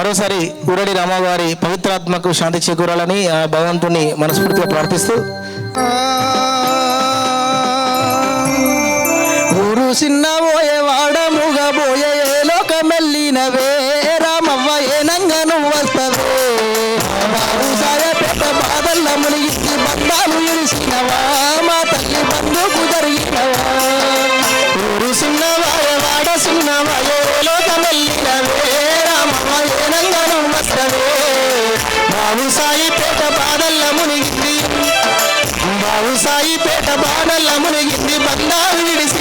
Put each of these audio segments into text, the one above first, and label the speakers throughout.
Speaker 1: మరోసారి ఊరడి రామవారి పవిత్రాత్మకు శాంతి చేకూరాలని ఆ భగవంతుని మనస్ఫూర్తిగా ప్రార్థిస్తూ. ఊరు చిన్న పోయే వాడ మూగబోయే ఏ లోకమెల్లినవే రామవ్వ ఏనంగ నువ్వు వస్తవే. పెద్ద బాధల్ల మునిగి బంధాలు ఇడిసినవా మా తల్లి బంధుకు జరిగినవా. ఊరు చిన్నవాయ వాడ చిన్నవాయ లోకమెల్లినవే బాబుసాయి పేట బాధల్ల మునిగింది. బాబుసాయి పేట బాధల్ల మునిగింది. బంగారు విడిసి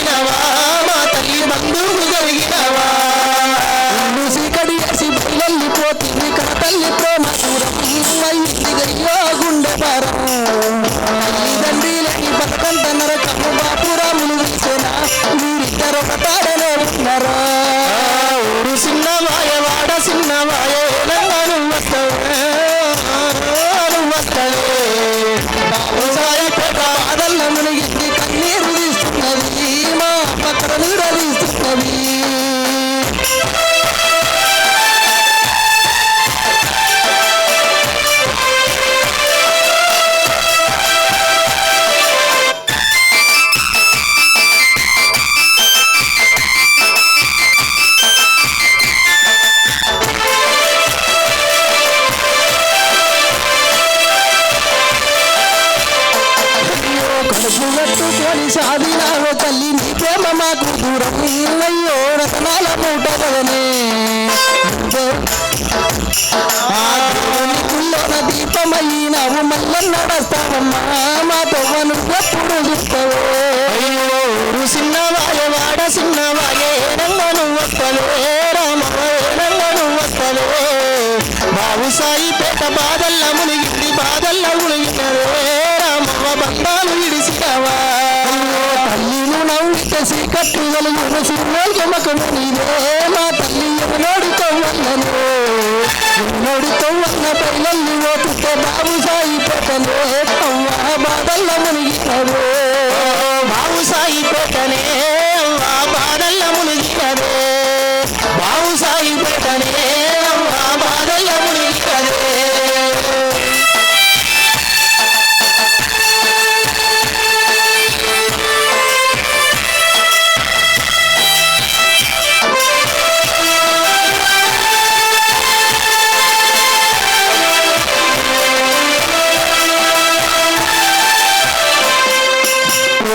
Speaker 1: మా పక్కన నీడ తీస్తున్నది అయ్యో ప్రేమ మాకు దూరం అయ్యో రసనాల మూట కదనే ఆ దేవుని గుళ్ళోన దీపమయ్యినావు నడస్తావమ్మా మా తవ్వను ఎప్పుడు చూస్తావో తల్లిను నవ్వితే సీకట్టు వెలుగును నీవే మా తల్లి ఎవనోడితో వల్లనే ఎవనోడితో వల్ల పైలల్లి ఓపితే బాబు సాయి పేటనే అవ్వ బాధల్ల మునిగినవే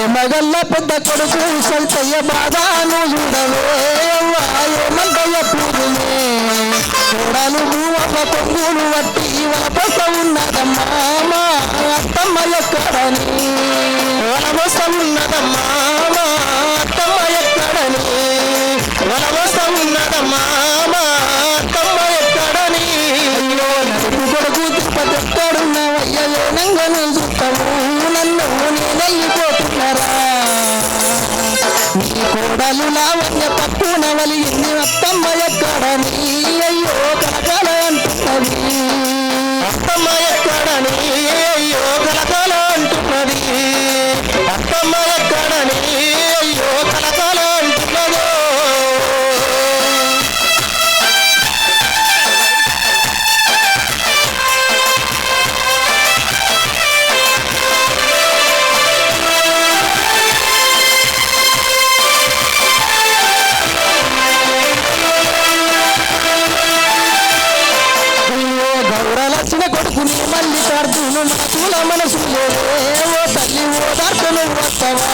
Speaker 1: మగల్ల పెద్ద కొడుకు సల్తయ్య బాధాను చూడవే ఏమంతయ్య పూజనే. చూడలు భూమమ్మ పొంగులు వట్టి వలపస ఉన్నదమ్మా అత్తమ్మ ఎక్కడని. వలపస ఉన్నదమ్మా నీ కోడలు లావణ్య పట్టున వలిగింది అత్తమ్మ ఎక్కడని అయ్యో కలకాల అంటున్నది మల్లికార్జును మనసుల మనసు ఓ తల్లి ఓ దర్శనం వస్తావా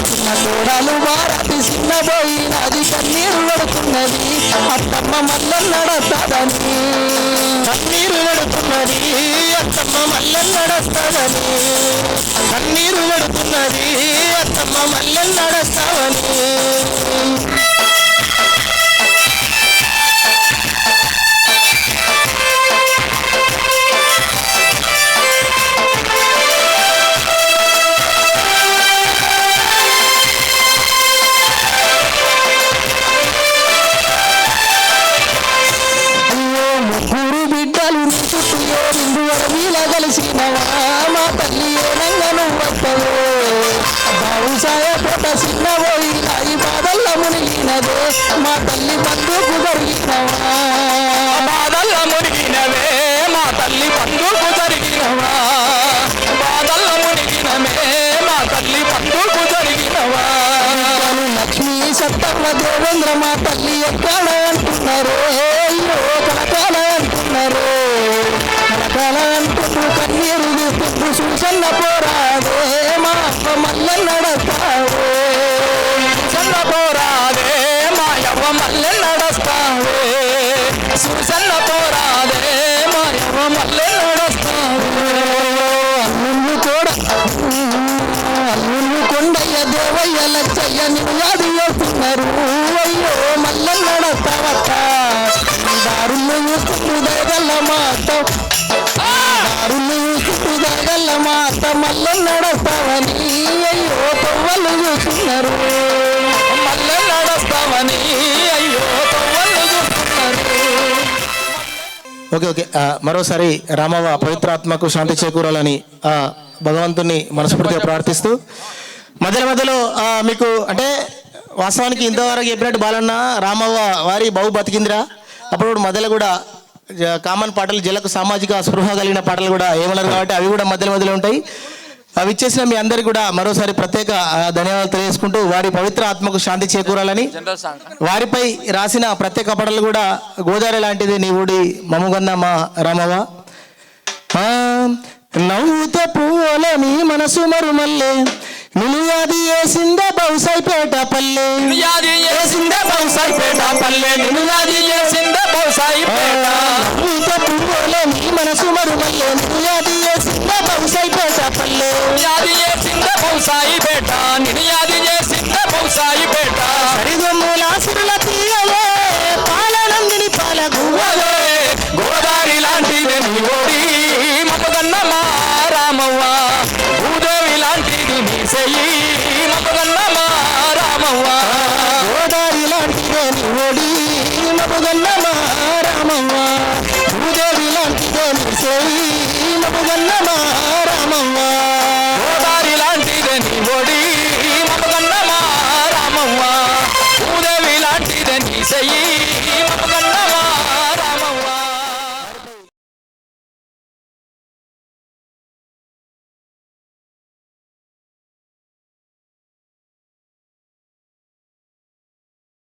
Speaker 1: చిన్న కూడలు వారటి చిన్న పోయినది కన్నీరు నడుతున్నది అత్తమ్మ మల్ల నడతాదని కన్నీరు నడుతున్నది అత్తమ్మ మల్ల నడస్తాదని కన్నీరు నడుతున్నది అత్తమ్మ మల్ల నడస్తావని. సిన్నవా మా తల్లి ఏనంగా నువ్వత్తవో బావుసాయ పూట సిన్నవోయి ఈ బాధల్ల మునిగినదే మా తల్లి బంధుకు జరిగినవా బాధల్ల మునిగినవే మా తల్లి బంధుకు జరిగినవా బాధల్ల మునిగినవే మా తల్లి బంధుకు జరిగినవా లక్ష్మీ సత్తమ్మ దేవేంద్ర మా తల్లి ఎక్కడ అంటున్నారే? కనకా తీస్తుండ్రు పోరాదే మా మల్ల నడతావే సూచన్న పోరాదే మా యవ్వ మల్లె నడస్తావే సూచన్న పోరాదే మా యవ్వ మల్లె నడస్తావే అల్లుళ్ళు కూడా అల్లుళ్ళు కొండయ్య దేవయ్య లచ్చయ్య నిన్ను యాది చేస్తున్నారు అయ్యో మల్ల నడతావక్క దారులు చూస్తూ దయగల్ల మాట దారులు దయగల్ల మాట మల్ల నడస్తావని అయ్యో తవ్వలు చూస్తున్నారు. మల్ల నడస్తావని అయ్యో తవ్వలు చూస్తున్నారు.
Speaker 2: Okay okay. మరోసారి రామవ పవిత్రాత్మకు శాంతి చేకూరాలని భగవంతుని మనస్ఫూర్తిగా ప్రార్థిస్తూ మధ్యలో మధ్యలో మీకు అంటే వాస్తవానికి ఇంతవరకు చెప్పినట్టు బాలన్న రామవ్వ వారి బహు బతికిందిరా. అప్పుడు మధ్యలో కూడా కామన్ పాటలు జలకు సామాజిక స్పృహ కలిగిన పాటలు కూడా ఏమన్నారు కాబట్టి అవి కూడా మధ్యలో మధ్యలో ఉంటాయి. అవి ఇచ్చేసిన మీ అందరికీ కూడా మరోసారి ప్రత్యేక ధన్యవాదాలు తెలియజేసుకుంటూ వారి పవిత్ర ఆత్మకు శాంతి చేకూరాలని వారిపై రాసిన ప్రత్యేక పడలు కూడా గోదావరి లాంటిది నీ ఊడి మమ్ముగన్న మా రామవ నవ్వుతో పువ్వుల నీ మనసు మరుమల్లే నిలుయాది వేసిందే బౌసైపేట పల్లె.
Speaker 1: నియాది చేసిందే బౌసాయిపేట పల్లె నియాది భూసాయి పేట నిడియాది చేసింద సాయి
Speaker 2: పేట. సరిగమ్ముల సురుల తీయలే పాలనందిని పాల గువ్వలే గోదావరి లాంటిది నీ ఓడి మపదన్నమ్మ రామవ్వ. భూదేవి లాంటిది నీ
Speaker 1: చెయ్యి మపదన్నమ్మ రామవ్వ. గోదావరి లాంటిదే నీ
Speaker 2: ఓడి మపదన్నమ్మ రామవ్వ. భూదేవి లాంటిదే నీ చెయ్యి మపదన్నమ్మ రామవ్వ. இசையீ